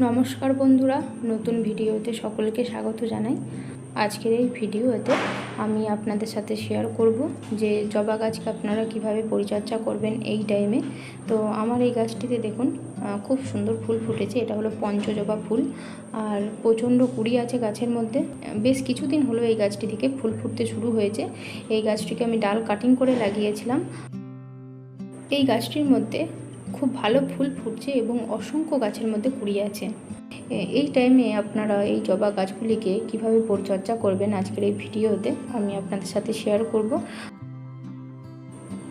নমস্কার বন্ধুরা, নতুন ভিডিওতে সকলকে স্বাগত জানাই। আজকের এই ভিডিওতে আমি আপনাদের সাথে শেয়ার করব যে জবা গাছকে আপনারা কীভাবে পরিচর্যা করবেন এই টাইমে তো আমার এই গাছটিতে দেখুন খুব সুন্দর ফুল ফুটেছে। এটা হলো পঞ্চজবা ফুল। আর প্রচণ্ড কুড়ি আছে গাছের মধ্যে। বেশ কিছুদিন হলো এই গাছটি থেকে ফুল ফুটতে শুরু হয়েছে। এই গাছটিকে আমি ডাল কাটিং করে লাগিয়েছিলাম। এই গাছটির মধ্যে খুব ভালো ফুল ফুটছে এবং অসংখ্য গাছের মধ্যে কুড়ি আছে। এই টাইমে আপনারা এই জবা গাছগুলিকে কীভাবে পরিচর্যা করবেন আজকের এই ভিডিওতে আমি আপনাদের সাথে শেয়ার করব।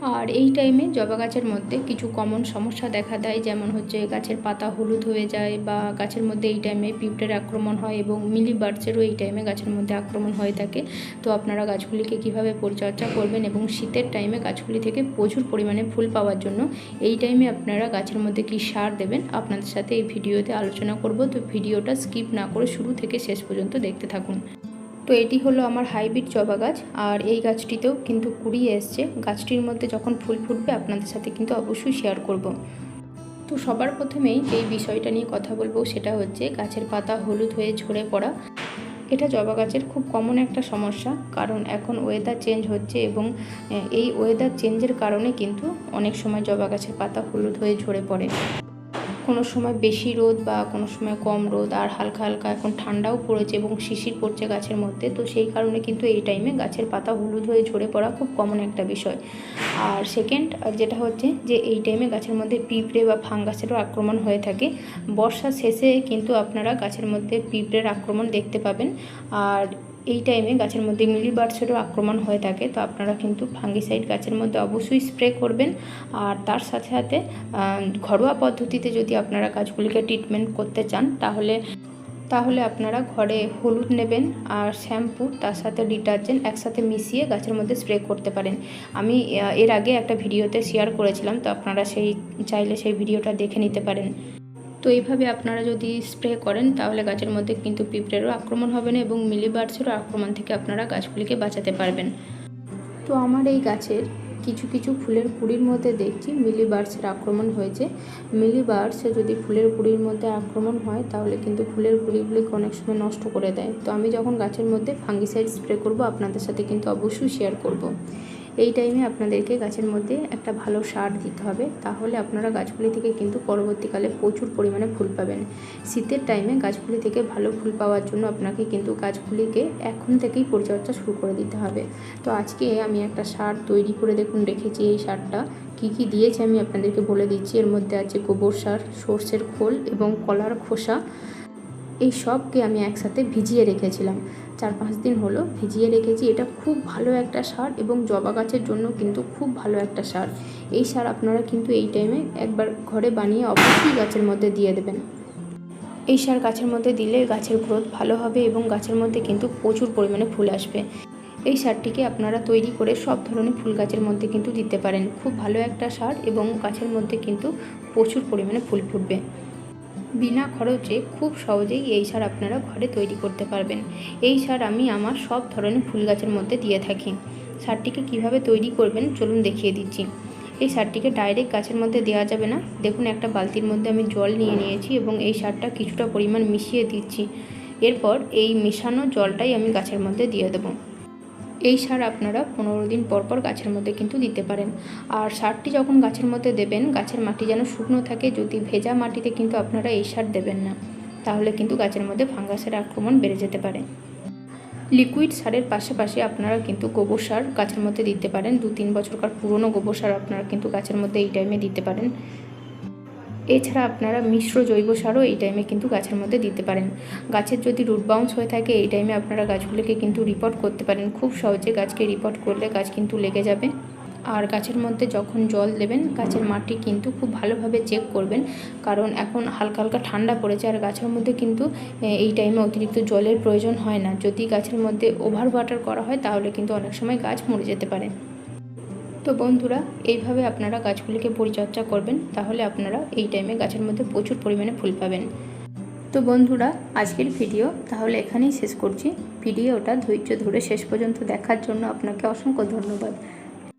আর এই টাইমে জবা গাছের মধ্যে কিছু কমন সমস্যা দেখা দেয়, যেমন হচ্ছে গাছের পাতা হলুদ হয়ে যায় বা গাছের মধ্যে এই টাইমে পিঁপড়ের আক্রমণ হয় এবং মিলি বার্ডসেরও এই টাইমে গাছের মধ্যে আক্রমণ হয়ে থাকে। তো আপনারা গাছগুলিকে কীভাবে পরিচর্যা করবেন এবং শীতের টাইমে গাছগুলি থেকে প্রচুর পরিমাণে ফুল পাওয়ার জন্য এই টাইমে আপনারা গাছের মধ্যে কী সার দেবেন আপনাদের সাথে এই ভিডিওতে আলোচনা করব। তো ভিডিওটা স্কিপ না করে শুরু থেকে শেষ পর্যন্ত দেখতে থাকুন। তো এটি হলো আমার হাইব্রিড জবা গাছ। আর এই গাছটিতেও কিন্তু কুড়িয়ে এসছে। গাছটির মধ্যে যখন ফুল ফুটবে, আপনাদের সাথে কিন্তু অবশ্যই শেয়ার করব। তো সবার প্রথমেই যেই বিষয়টা নিয়ে কথা বলব, সেটা হচ্ছে গাছের পাতা হলুদ হয়ে ঝরে পড়া। এটা জবা গাছের খুব কমন একটা সমস্যা, কারণ এখন ওয়েদার চেঞ্জ হচ্ছে এবং এই ওয়েদার চেঞ্জের কারণে কিন্তু অনেক সময় জবা গাছের পাতা হলুদ হয়ে ঝরে পড়ে। কোনো সময় বেশি রোদ বা কোনো সময় কম রোদ, আর হালকা হালকা এখন ঠান্ডাও পড়েছে এবং শিশির পড়ছে গাছের মধ্যে, তো সেই কারণে কিন্তু এই টাইমে গাছের পাতা হলুদ হয়ে ঝরে পড়া খুব কমন একটা বিষয়। আর সেকেন্ড যেটা হচ্ছে যে এই টাইমে গাছের মধ্যে পিঁপড়ে বা ফাঙ্গাসেরও আক্রমণ হয়ে থাকে। বর্ষার শেষে কিন্তু আপনারা গাছের মধ্যে পিঁপড়ের আক্রমণ দেখতে পাবেন। আর এই টাইমে গাছের মধ্যে মিলিবার্ডসেরও আক্রমণ হয়ে থাকে, তো আপনারা কিন্তু ফাঙ্গিসাইড গাছের মধ্যে অবশ্যই স্প্রে করবেন। আর তার সাথে সাথে ঘরোয়া পদ্ধতিতে যদি আপনারা গাছগুলিকে ট্রিটমেন্ট করতে চান, তাহলে তাহলে আপনারা ঘরে হলুদ নেবেন আর শ্যাম্পু তার সাথে ডিটারজেন্ট একসাথে মিশিয়ে গাছের মধ্যে স্প্রে করতে পারেন। আমি এর আগে একটা ভিডিওতে শেয়ার করেছিলাম, তো আপনারা সেই, চাইলে সেই ভিডিওটা দেখে নিতে পারেন। তো এইভাবে আপনারা যদি স্প্রে করেন, তাহলে গাছের মধ্যে কিন্তু পিঁপড়েরও আক্রমণ হবে না এবং মিলিবার্ডসেরও আক্রমণ থেকে আপনারা গাছগুলিকে বাঁচাতে পারবেন। তো আমার এই গাছের কিছু কিছু ফুলের কুড়ির মধ্যে দেখছি মিলিবার্ডসের আক্রমণ হয়েছে। মিলিবার্ডসে যদি ফুলের কুড়ির মধ্যে আক্রমণ হয়, তাহলে কিন্তু ফুলের কুড়িগুলিকে অনেক সময় নষ্ট করে দেয়। তো আমি যখন গাছের মধ্যে ফাঙ্গিসাইড স্প্রে করব, আপনাদের সাথে কিন্তু অবশ্যই শেয়ার করব। এই টাইমে আপনাদেরকে গাছের মধ্যে একটা ভালো সার দিতে হবে। তাহলে আপনারা গাছগুলি থেকে কিন্তু পরবর্তীকালে প্রচুর পরিমাণে ফুল পাবেন। শীতের টাইমে গাছগুলি থেকে ভালো ফুল পাওয়ার জন্য আপনাকে কিন্তু গাছগুলিকে এখন থেকেই পরিচর্যা শুরু করে দিতে হবে। তো আজকে আমি একটা সার তৈরি করে দেখুন রেখেছি এই সারটা। কি কি দিয়েছি আমি আপনাদেরকে বলে দিচ্ছি। এর মধ্যে আছে গোবর সার, সর্ষের খোল এবং কলার খোসা। এই সবকে আমি একসাথে ভিজিয়ে রেখেছিলাম। চার পাঁচ দিন হলো ভিজিয়ে রেখেছি। এটা খুব ভালো একটা সার এবং জবা গাছের জন্য কিন্তু খুব ভালো একটা সার। এই সার আপনারা কিন্তু এই টাইমে একবার ঘরে বানিয়ে অবশ্যই গাছের মধ্যে দিয়ে দেবেন। এই সার গাছের মধ্যে দিলে গাছের গ্রোথ ভালো হবে এবং গাছের মধ্যে কিন্তু প্রচুর পরিমাণে ফুল আসবে। এই সারটিকে আপনারা তৈরি করে সব ধরনের ফুল গাছের মধ্যে কিন্তু দিতে পারেন। খুব ভালো একটা সার এবং গাছের মধ্যে কিন্তু প্রচুর পরিমাণে ফুল ফুটবে। বিনা খরচে খুব সহজেই এই সার আপনারা ঘরে তৈরি করতে পারবেন। এই সার আমি আমার সব ধরনের ফুল গাছের মধ্যে দিয়ে থাকি। সারটিকে কীভাবে তৈরি করবেন চলুন দেখিয়ে দিচ্ছি। এই সারটিকে ডাইরেক্ট গাছের মধ্যে দেওয়া যাবে না। দেখুন, একটা বালতির মধ্যে আমি জল নিয়ে নিয়েছি এবং এই সারটা কিছুটা পরিমাণ মিশিয়ে দিচ্ছি। এরপর এই মেশানো জলটাই আমি গাছের মধ্যে দিয়ে দেবো। এই সার আপনারা পনেরো দিন পর পর গাছের মধ্যে কিন্তু দিতে পারেন। আর সারটি যখন গাছের মধ্যে দেবেন, গাছের মাটি যেন শুকনো থাকে, যদি ভেজা মাটিতে কিন্তু আপনারা এই সার দেবেন না, তাহলে কিন্তু গাছের মধ্যে ফাঙ্গাসের আক্রমণ বেড়ে যেতে পারে। লিকুইড সারের পাশাপাশি আপনারা কিন্তু গোবর সার গাছের মধ্যে দিতে পারেন। দু তিন বছরকার পুরনো গোবর সার আপনারা কিন্তু গাছের মধ্যে এই টাইমে দিতে পারেন। এছাড়া আপনারা মিশ্র জৈব সারও এই টাইমে কিন্তু গাছের মধ্যে দিতে পারেন। গাছের যদি রুট বাউন্স হয়ে থাকে, এই টাইমে আপনারা গাছগুলিকে কিন্তু রিপোর্ট করতে পারেন। খুব সহজে গাছকে রিপোর্ট করলে গাছ কিন্তু লেগে যাবে। আর গাছের মধ্যে যখন জল দেবেন, গাছের মাটি কিন্তু খুব ভালোভাবে চেক করবেন। কারণ এখন হালকা হালকা ঠান্ডা পড়েছে আর গাছের মধ্যে কিন্তু এই টাইমে অতিরিক্ত জলের প্রয়োজন হয় না। যদি গাছের মধ্যে ওভার ওয়াটার করা হয়, তাহলে কিন্তু অনেক সময় গাছ মরে যেতে পারে। তো বন্ধুরা, এইভাবে আপনারা গাছগুলিকে পরিচর্যা করবেন, তাহলে আপনারা এই টাইমে গাছের মধ্যে প্রচুর পরিমাণে ফুল পাবেন। তো বন্ধুরা, আজকের ভিডিও তাহলে এখানেই শেষ করছি। ভিডিওটা ধৈর্য ধরে শেষ পর্যন্ত দেখার জন্য আপনাকে অসংখ্য ধন্যবাদ।